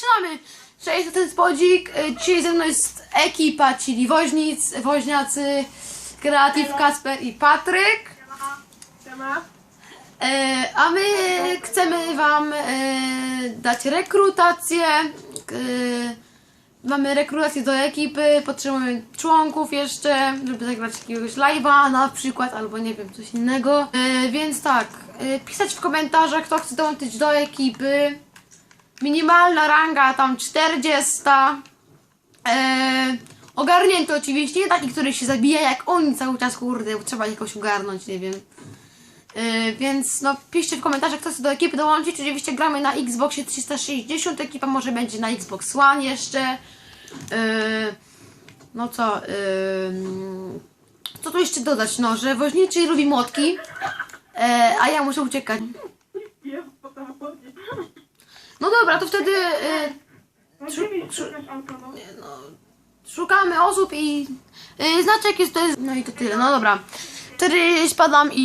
zaczynamy. Cześć, to ten spodzik. Y, Dzisiaj ze mną jest ekipa, czyli woźnic, woźniacy, kreatyw Kasper i Patryk. E, A my chcemy Wam e, dać rekrutację. E, Mamy rekrutację do ekipy, potrzebujemy członków jeszcze, żeby zagrać jakiegoś live'a na przykład, albo nie wiem, coś innego. E, Więc tak, e, pisać w komentarzach, kto chce dołączyć do ekipy. Minimalna ranga tam 40. E, ogarnięty oczywiście, nie taki, który się zabija jak oni cały czas, kurde, trzeba jakoś ogarnąć, nie wiem. Yy, więc no piszcie w komentarzach, kto chce do ekipy dołączyć. Oczywiście gramy na Xboxie 360, ekipa może będzie na Xbox One jeszcze. Yy, no co, yy, co tu jeszcze dodać? No, że woźniczy lubi młotki, yy, a ja muszę uciekać. No dobra, to wtedy yy, No gdzie mi szukasz auto, no? no, szukamy osób i yy, znaczek jest to jest. No i to tyle, no dobra. Wtedy spadam i